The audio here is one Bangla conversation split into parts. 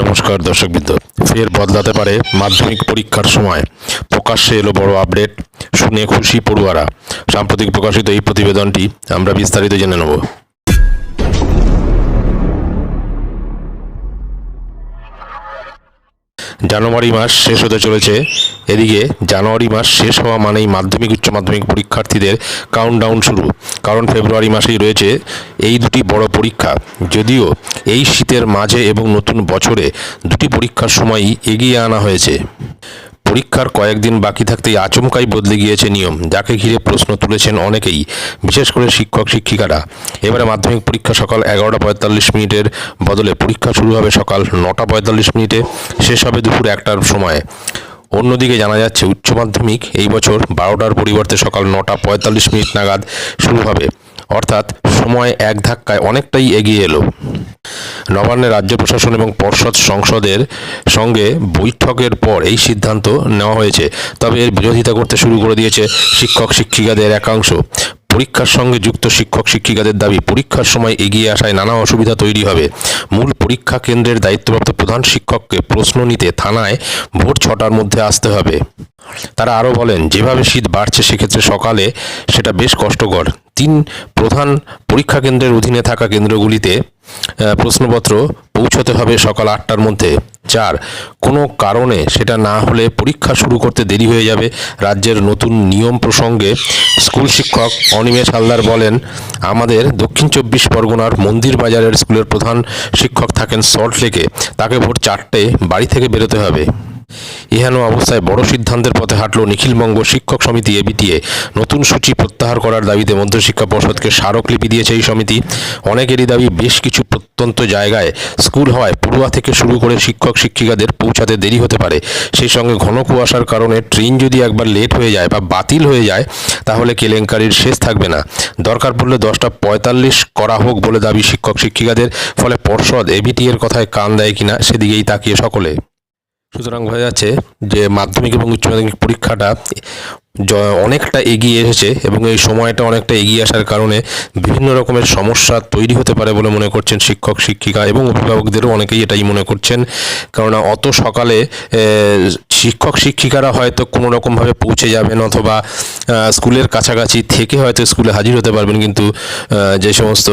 নমস্কার দর্শকবৃন্দ। ফের বদলাতে পারে মাধ্যমিক পরীক্ষার সময়। প্রকাশ্যে এলো বড় আপডেট শুনে খুশি পড়ুয়ারা। সাম্প্রতিক প্রকাশিত এই প্রতিবেদনটি আমরা বিস্তারিত জেনে নেব। জানুয়ারি মাস শেষ হতে চলেছে। এদিকে জানুয়ারি মাস শেষ হওয়া মানেই মাধ্যমিক, উচ্চ মাধ্যমিক পরীক্ষার্থীদের কাউন্টডাউন শুরু। কারণ ফেব্রুয়ারি মাসেই রয়েছে এই দুটি বড় পরীক্ষা। যদিও এই শীতের মাঝে এবং নতুন বছরে দুটি পরীক্ষার সময়ই এগিয়ে আনা হয়েছে। পরীক্ষার কয়েকদিন বাকি থাকতেই আচমকাই বদলে গিয়েছে নিয়ম, যাকে ঘিরে প্রশ্ন তুলেছেন অনেকেই, বিশেষ করে শিক্ষক, শিক্ষিকারা। এবারে মাধ্যমিক পরীক্ষা সকাল এগারোটা পঁয়তাল্লিশ মিনিটের বদলে পরীক্ষা শুরু হবে সকাল নটা পঁয়তাল্লিশ মিনিটে, শেষ হবে দুপুর একটার সময়। অন্যদিকে জানা যাচ্ছে, উচ্চ মাধ্যমিক এই বছর বারোটার পরিবর্তে সকাল নটা পঁয়তাল্লিশ মিনিট নাগাদ শুরু হবে। অর্থাৎ সময় এক ধাক্কায় অনেকটাই এগিয়ে এলো। নবান্নে রাজ্য প্রশাসন এবং পর্ষদ সংসদের সঙ্গে বৈঠকের পর এই সিদ্ধান্ত নেওয়া হয়েছে। তবে এর বিরোধিতা করতে শুরু করে দিয়েছে শিক্ষক শিক্ষিকাদের একাংশ। পরীক্ষার সঙ্গে যুক্ত শিক্ষক শিক্ষিকাদের দাবি, পরীক্ষার সময় এগিয়ে আসায় নানা অসুবিধা তৈরি হবে। মূল পরীক্ষা কেন্দ্রের দায়িত্বপ্রাপ্ত প্রধান শিক্ষককে প্রশ্ন নিতে থানায় ভোর ছটার মধ্যে আসতে হবে। তারা আরও বলেন, যেভাবে শীত বাড়ছে, সেক্ষেত্রে সকালে সেটা বেশ কষ্টকর। তিন প্রধান পরীক্ষা কেন্দ্রের অধীনে থাকা কেন্দ্রগুলিতে প্রশ্নপত্র পৌঁছতে হবে সকাল আটটার মধ্যে। চার, কোনো কারণে সেটা না হলে পরীক্ষা শুরু করতে দেরি হয়ে যাবে। রাজ্যের নতুন নিয়ম প্রসঙ্গে স্কুল শিক্ষক অনিমেষ হালদার বলেন, আমাদের দক্ষিণ চব্বিশ পরগনার মন্দির বাজারের স্কুলের প্রধান শিক্ষক থাকেন সল্ট লেকে তাকে ভোর চারটে বাড়ি থেকে বেরোতে হবে। এহেন অবস্থায় বড় সিদ্ধান্তের পথে হাঁটল নিখিলবঙ্গ শিক্ষক সমিতি এবিটিএ। নতুন সূচি প্রত্যাহার করার দাবিতে মধ্যশিক্ষা পর্ষদকে স্মারকলিপি দিয়েছে এই সমিতি। অনেকেরই দাবি, বেশ কিছু প্রত্যন্ত জায়গায় স্কুল হওয়ায় পড়ুয়া থেকে শুরু করে শিক্ষক শিক্ষিকাদের পৌঁছাতে দেরি হতে পারে। সেই সঙ্গে ঘন কুয়াশার কারণে ট্রেন যদি একবার লেট হয়ে যায় বা বাতিল হয়ে যায়, তাহলে কেলেঙ্কারির শেষ থাকবে না। দরকার পড়লে দশটা পঁয়তাল্লিশ করা হোক বলে দাবি শিক্ষক শিক্ষিকাদের। ফলে পর্ষদ এবিটি এর কথায় কান দেয় কিনা, সেদিকেই তাকিয়ে সকলে। সুতরাং বোঝা যাচ্ছে যে মাধ্যমিক এবং উচ্চ মাধ্যমিক পরীক্ষাটা অনেকটা এগিয়ে এসেছে এবং এই সময়টা অনেকটা এগিয়ে আসার কারণে বিভিন্ন রকমের সমস্যা তৈরি হতে পারে বলে মনে করছেন শিক্ষক, শিক্ষিকা এবং অভিভাবকদেরও অনেকেই এটাই মনে করছেন। কেননা অত সকালে শিক্ষক, শিক্ষিকারা হয়তো কোনো রকমভাবে পৌঁছে যাবেন অথবা স্কুলের কাছাকাছি থেকে হয়তো স্কুলে হাজির হতে পারবেন, কিন্তু যে সমস্ত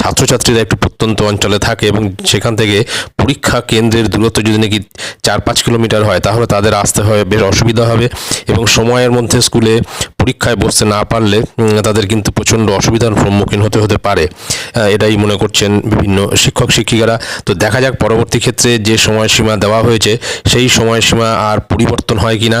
ছাত্রছাত্রীরা একটু প্রত্যন্ত অঞ্চলে থাকে এবং সেখান থেকে পরীক্ষা কেন্দ্রের দূরত্ব যদি নাকি চার পাঁচ কিলোমিটার হয়, তাহলে তাদের আসতে হয়, বেশ অসুবিধা হবে এবং সময়ের মধ্যে স্কুলে পরীক্ষায় বসতে না পারলে তাদের কিন্তু প্রচণ্ড অসুবিধার সম্মুখীন হতে হতে পারে। এটাই মনে করছেন বিভিন্ন শিক্ষক, শিক্ষিকারা। তো দেখা যাক পরবর্তী ক্ষেত্রে যে সময়সীমা দেওয়া হয়েছে, সেই সময়সীমা আর পরিবর্তন হয় কিনা।